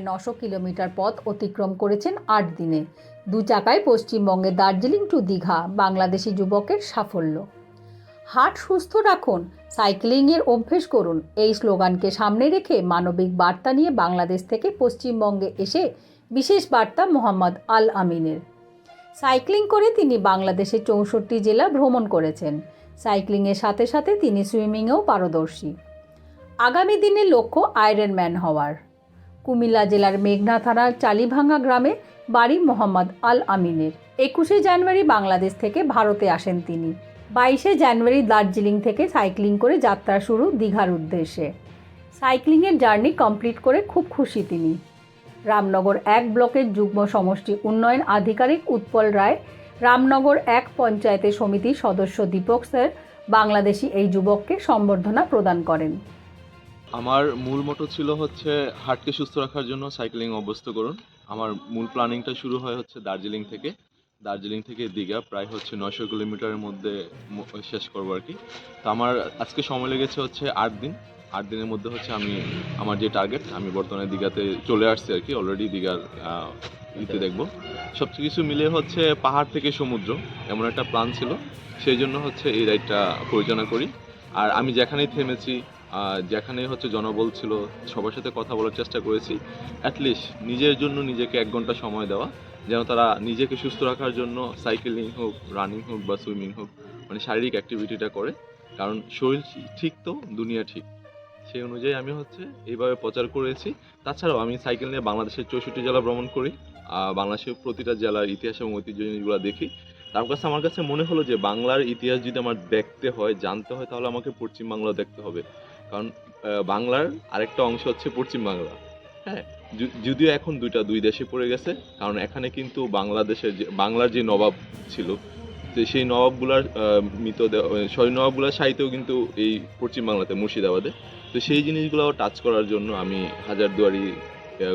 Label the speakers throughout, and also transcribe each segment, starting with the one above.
Speaker 1: নশো কিলোমিটার পথ অতিক্রম করেছেন আট দিনে। দু চাকায় পশ্চিমবঙ্গে দার্জিলিং টু দীঘা বাংলাদেশি যুবকের সাফল্য। হাট সুস্থ রাখুন, সাইক্লিংয়ের অভ্যেস করুন। এই স্লোগানকে সামনে রেখে মানবিক বার্তা নিয়ে বাংলাদেশ থেকে পশ্চিমবঙ্গে এসে বিশেষ বার্তা মোহাম্মদ আল আমিনের। সাইক্লিং করে তিনি বাংলাদেশের চৌষট্টি জেলা ভ্রমণ করেছেন। সাইক্লিংয়ের সাথে সাথে তিনি সুইমিংয়েও পারদর্শী। আগামী দিনে লক্ষ্য আয়রন ম্যান হওয়ার। কুমিল্লা জেলার মেঘনা থানার চালিভাঙ্গা গ্রামে বাড়ি মোহাম্মদ আল আমিনের। একুশে জানুয়ারি বাংলাদেশ থেকে ভারতে আসেন তিনি। বাইশে জানুয়ারি দার্জিলিং থেকে সাইক্লিং করে যাত্রা শুরু দীঘার উদ্দেশ্যে। সাইক্লিংয়ের জার্নি কমপ্লিট করে খুব খুশি তিনি। রামনগর এক ব্লকের যুগ্ম সমষ্টি উন্নয়ন আধিকারিক উৎপল রায়, রামনগর এক পঞ্চায়েতের সমিতির সদস্য দীপক স্যার, বাংলাদেশি এই যুবককে সম্বর্ধনা প্রদান করেন।
Speaker 2: আমার মূল মোটো ছিল হচ্ছে হার্টকে সুস্থ রাখার জন্য সাইক্লিং অভ্যস্ত করুন। আমার মূল প্ল্যানিংটা শুরু হয় হচ্ছে দার্জিলিং থেকে। দার্জিলিং থেকে দীঘা, প্রায় হচ্ছে নয়শো কিলোমিটারের মধ্যে শেষ করব আর কি। তো আমার আজকে সময় লেগেছে হচ্ছে আট দিন। আট দিনের মধ্যে হচ্ছে আমি আমার যে টার্গেট আমি বর্তমানে দীঘাতে চলে আসছি আর কি। অলরেডি দীঘার ইতে দেখব। সব কিছু মিলিয়ে হচ্ছে পাহাড় থেকে সমুদ্র, এমন একটা প্ল্যান ছিল। সেই জন্য হচ্ছে এই রাইডটা পরিচালনা করি। আর আমি যেখানেই থেমেছি যেখানে হচ্ছে জনবল ছিল সবার সাথে কথা বলার চেষ্টা করেছি। অ্যাটলিস্ট নিজের জন্য নিজেকে এক ঘণ্টা সময় দেওয়া যেন তারা নিজেকে সুস্থ রাখার জন্য সাইকেলিং হোক রানিং হোক বা সুইমিং হোক মানে শারীরিক অ্যাক্টিভিটিটা করে। কারণ শরীর ঠিক তো দুনিয়া ঠিক। সেই অনুযায়ী আমি হচ্ছে এইভাবে প্রচার করেছি। তাছাড়াও আমি সাইকেল নিয়ে বাংলাদেশের চৌষট্টি জেলা ভ্রমণ করি আহ, বাংলাদেশের প্রতিটা জেলার ইতিহাস এবং ঐতিহ্য জিনিসগুলো দেখি। তার কাছে আমার কাছে মনে হলো যে বাংলার ইতিহাস যদি আমার দেখতে হয় জানতে হয় তাহলে আমাকে পশ্চিম বাংলা দেখতে হবে। কারণ বাংলার আরেকটা অংশ হচ্ছে পশ্চিম বাংলা হ্যাঁ যদিও এখন দুইটা দুই দেশে পড়ে গেছে, কারণ এখানে কিন্তু বাংলাদেশের যে, বাংলার যে নবাব ছিল সেই নবাবগুলার মৃতদেহ সরি, নবাবগুলার সাহিত্যও কিন্তু এই পশ্চিম বাংলাতে মুর্শিদাবাদে। তো সেই জিনিসগুলো টাচ করার জন্য আমি হাজারদুয়ারি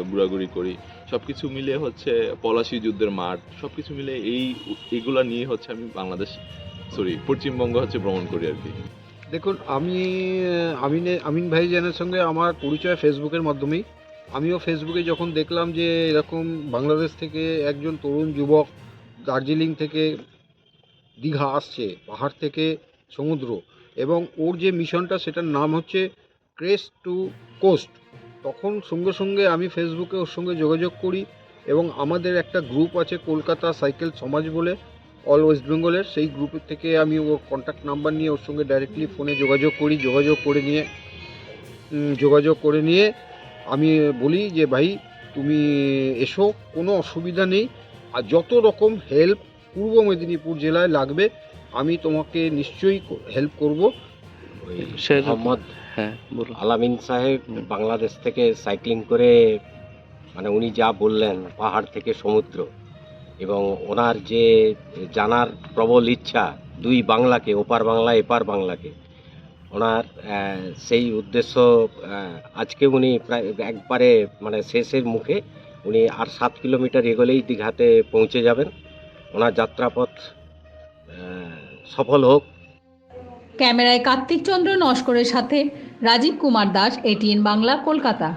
Speaker 2: ঘোরাঘুরি করি। সব কিছু মিলিয়ে হচ্ছে পলাশি যুদ্ধের মাঠ সব কিছু মিলে এই, এগুলা নিয়ে হচ্ছে আমি বাংলাদেশ, সরি, পশ্চিমবঙ্গ হচ্ছে ভ্রমণ করি আর কি।
Speaker 3: দেখুন, আমি আমিনে আমিন ভাইজানের সঙ্গে আমার পরিচয় ফেসবুকের মাধ্যমেই। আমিও ফেসবুকে যখন দেখলাম যে এরকম বাংলাদেশ থেকে একজন তরুণ যুবক দার্জিলিং থেকে দীঘা আসছে, পাহাড় থেকে সমুদ্র, এবং ওর যে মিশনটা সেটার নাম হচ্ছে ক্রেস্ট টু কোস্ট। তখন সঙ্গে সঙ্গে আমি ফেসবুকে ওর সঙ্গে যোগাযোগ করি, এবং আমাদের একটা গ্রুপ আছে কলকাতা সাইকেল সমাজ বলে। অল ওয়েস্ট বেঙ্গলের সেই গ্রুপের থেকে আমি ওর কন্ট্যাক্ট নাম্বার নিয়ে ওর সঙ্গে ডাইরেক্টলি ফোনে যোগাযোগ করি যোগাযোগ করে নিয়ে যোগাযোগ করে নিয়ে আমি বলি যে ভাই তুমি এসো কোনো অসুবিধা নেই। আর যত রকম হেল্প পূর্ব মেদিনীপুর জেলায় লাগবে আমি তোমাকে নিশ্চয়ই হেল্প করব।
Speaker 4: মোহাম্মদ
Speaker 5: হ্যাঁ বলুন।
Speaker 4: আলামিন সাহেব বাংলাদেশ থেকে সাইক্লিং করে মানে উনি যা বললেন পাহাড় থেকে সমুদ্র। এবং ওনার যে জানার প্রবল ইচ্ছা দুই বাংলাকে, ওপার বাংলা, এপার বাংলাকে, ওনার সেই উদ্দেশ্য আজকে উনি প্রায় একবারে মানে শেষের মুখে উনি আর সাত কিলোমিটার এগোলেই দীঘাতে পৌঁছে যাবেন। ওনার যাত্রাপথ সফল হোক।
Speaker 1: ক্যামেরায় কার্তিক চন্দ্র নস্করের সাথে রাজীব কুমার দাস, এটিএন বাংলা, কলকাতা।